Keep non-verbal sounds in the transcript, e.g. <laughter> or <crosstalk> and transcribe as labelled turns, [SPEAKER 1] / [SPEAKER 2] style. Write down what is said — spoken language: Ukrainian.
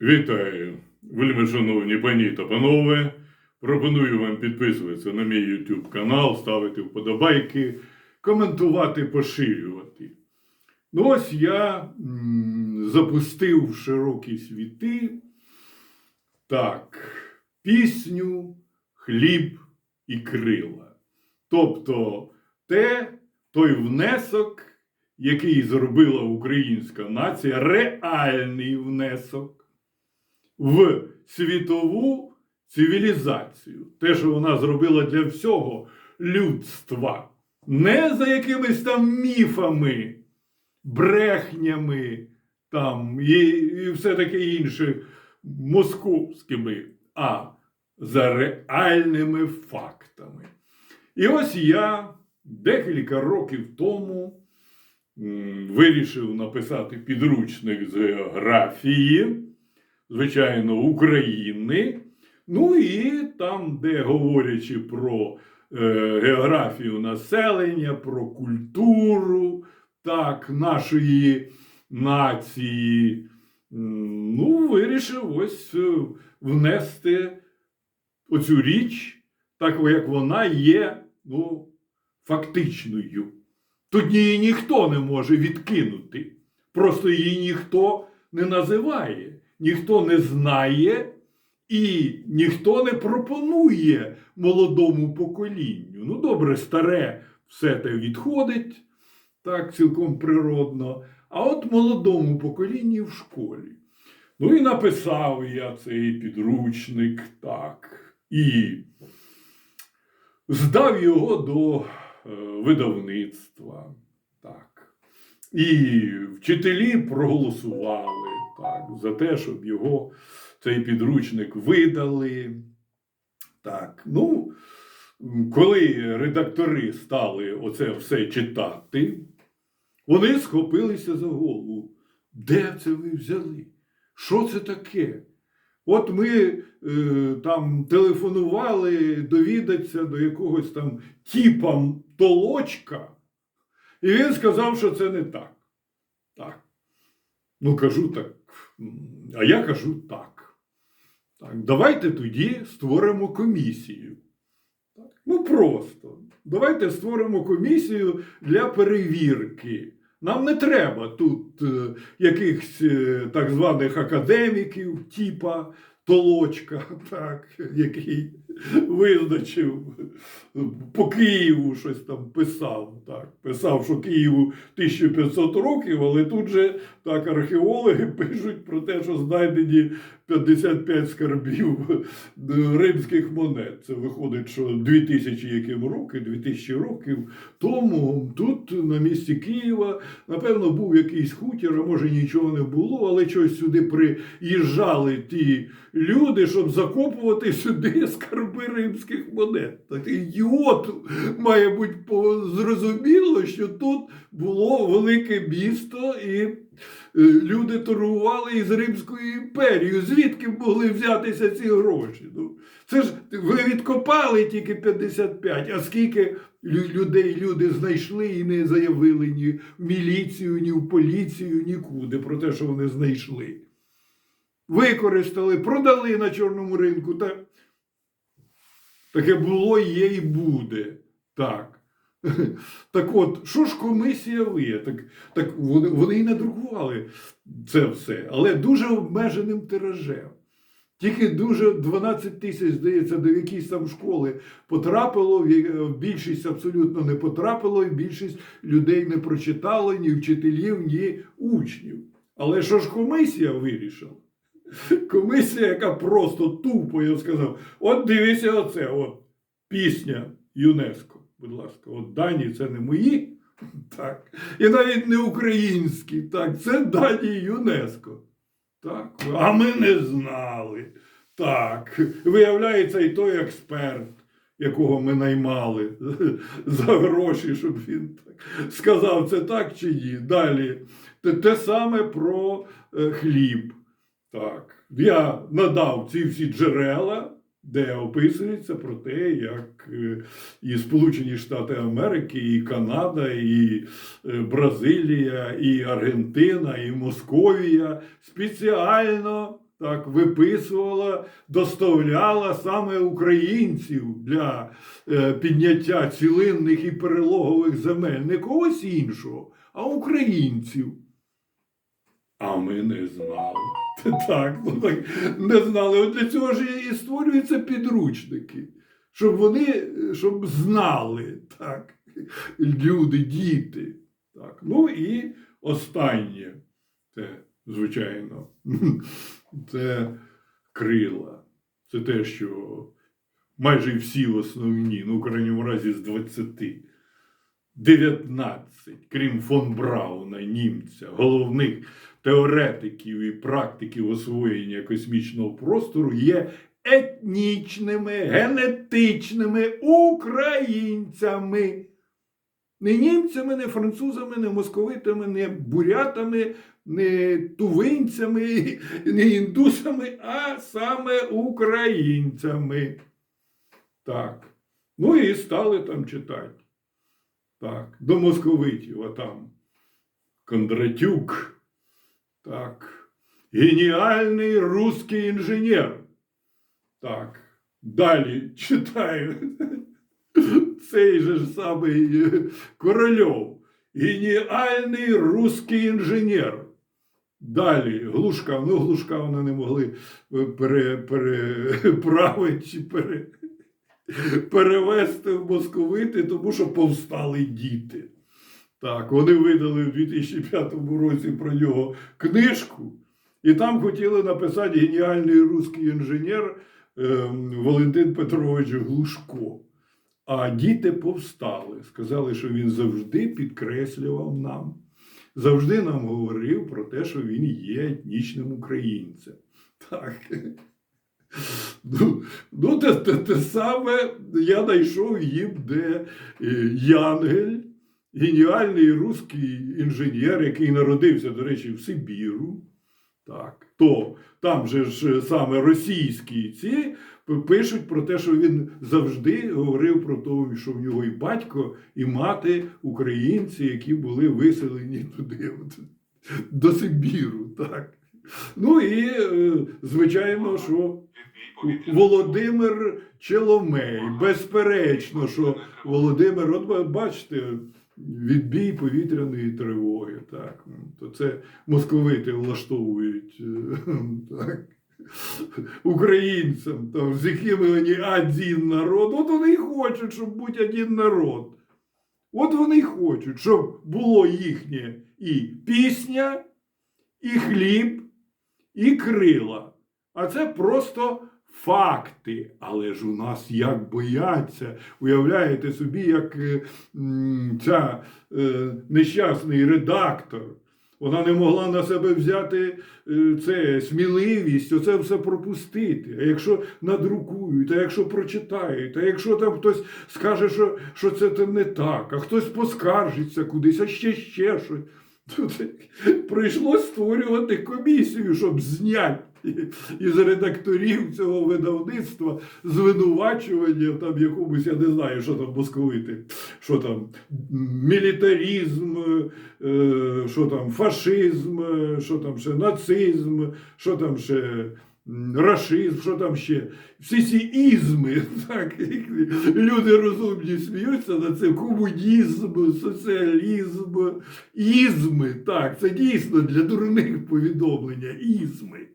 [SPEAKER 1] Вітаю, вельми шановні пані та панове. Пропоную вам підписуватися на мій YouTube канал, ставити вподобайки, коментувати, поширювати. Ну ось я м, запустив в широкі світи так, пісню Хліб і крила. Тобто те, той внесок, який зробила українська нація, реальний внесок в світову цивілізацію. Те, що вона зробила для всього людства, не за якимись там міфами, брехнями там, і, і все таке інше московськими, а за реальними фактами. І ось я декілька років тому вирішив написати підручник з географії, звичайно, України. Ну і там, де говорячи про е, географію населення, про культуру так, нашої нації, ну, вирішив ось е, внести оцю річ, так як вона є ну, фактичною. Тут її ніхто не може відкинути. Просто її ніхто не називає, ніхто не знає і ніхто не пропонує молодому поколінню. Ну, добре, старе все те відходить, так, цілком природно. А от молодому поколінню в школі. Ну і написав я цей підручник, так, і здав його до е, видавництва. Так. І вчителі проголосували за те, щоб його цей підручник видали. Так, ну, коли редактори стали оце все читати, вони схопилися за голову. Де це ви взяли? Що це таке? От ми е, там телефонували довідатися до якогось там тіпа толочка, і він сказав, що це не так. Так. Ну, кажу так. А я кажу так. Так, давайте тоді створимо комісію. Ну просто. Давайте створимо комісію для перевірки. Нам не треба тут е, якихось е, так званих академіків, типа Толочка, <laughs> так, який визначив по Києву щось там писав. Так, писав, що Києву 1500 років, але тут же так археологи <laughs> пишуть про те, що знайдені 55 скарбів римських монет. Це виходить, що 2000 яким роки, 2000 років тому тут на місці Києва, напевно, був якийсь хутір, а може нічого не було, але щось сюди приїжджали ті люди, щоб закопувати сюди <laughs> скарби монет. Так ідіоту має бути зрозуміло, що тут було велике місто і е, люди торгували із Римською імперією. Звідки могли взятися ці гроші? Ну, це ж ви відкопали тільки 55, а скільки людей люди знайшли і не заявили ні в міліцію, ні в поліцію, нікуди про те, що вони знайшли. Використали, продали на чорному ринку. Та... Таке було, є і буде. Так. <laughs> Так от, що ж комісія виє? Так, так вони, вони і надрукували це все, але дуже обмеженим тиражем. Тільки дуже 12 тисяч, здається, до якісь там школи потрапило, більшість абсолютно не потрапило, і більшість людей не прочитало, ні вчителів, ні учнів. Але що ж комісія вирішила? Комісія, яка просто тупо, я сказав, от дивися оце, от пісня ЮНЕСКО, будь ласка, от дані це не мої, так, і навіть не українські, так, це дані ЮНЕСКо. Так, а ми не знали. Так, виявляється, і той експерт, якого ми наймали <laughs> за гроші, щоб він так сказав, це так чи ні. Далі. Те, саме про е, хліб. Так. Я надав ці всі джерела, де описується про те, як е, і Сполучені Штати Америки, і Канада, і е, Бразилія, і Аргентина, і Московія спеціально так виписувала, доставляла саме українців для е, підняття цілинних і перелогових земель, не когось іншого, а українців. А ми не знали. Так, ну так не знали. От для цього ж і створюються підручники, щоб вони щоб знали так, люди, діти. Так. Ну і останнє, це, звичайно, <laughs> це крила. Це те, що майже всі основні, ну, в крайньому разі, з 20. 19, крім фон Брауна, німця, головних теоретиків і практиків освоєння космічного простору, є етнічними, генетичними українцями. Не німцями, не французами, не московитами, не бурятами, не тувинцями, не індусами, а саме українцями. Так. Ну і стали там читати. Так, до московитів, а там Кондратюк. Так. Геніальний русський інженер. Так. Далі читаю. <laughs> Цей же ж самий е, Корольов. Геніальний русський інженер. Далі Глушка, ну Глушка вони не могли е, пере, переправити <laughs> чи пере, перевести в московити, тому що повстали діти. Так, вони видали в 2005 році про нього книжку, і там хотіли написати геніальний русський інженер ем, Валентин Петрович Глушко. А діти повстали, сказали, що він завжди підкреслював нам, завжди нам говорив про те, що він є етнічним українцем. Так. Ну, ну те, те, те саме я знайшов їм, де е, Янгель, геніальний русський інженер, який народився, до речі, в Сибіру. Так, то там же ж саме російські ці пишуть про те, що він завжди говорив про те, що в нього і батько, і мати українці, які були виселені туди, от, до Сибіру. Так. Ну і, е, звичайно, що Володимир Челомей. Безперечно, що Володимир, от бачите, відбій повітряної тривоги. Так. То це московити влаштовують е, <laughs> так. українцям, там, з якими вони один народ. От вони й хочуть, щоб бути один народ. От вони й хочуть, щоб було їхнє і пісня, і хліб, і крила. А це просто факти. Але ж у нас як бояться. Уявляєте собі, як е, ця е, нещасний редактор. Вона не могла на себе взяти е, це сміливість, оце все пропустити. А якщо надрукують, а якщо прочитають, а якщо там хтось скаже, що, що це не так, а хтось поскаржиться кудись, а ще ще щось. Тут прийшлось створювати комісію, щоб зняти із редакторів цього видавництва звинувачування там якомусь, я не знаю, що там московити, що там мілітарізм, е, що там фашизм, е, що там ще нацизм, що там ще. Рашизм, що там ще, всі ці ізми, <laughs> так, люди розумні сміються на це комунізм, соціалізм, ізми, так, це дійсно для дурних повідомлення, ізми.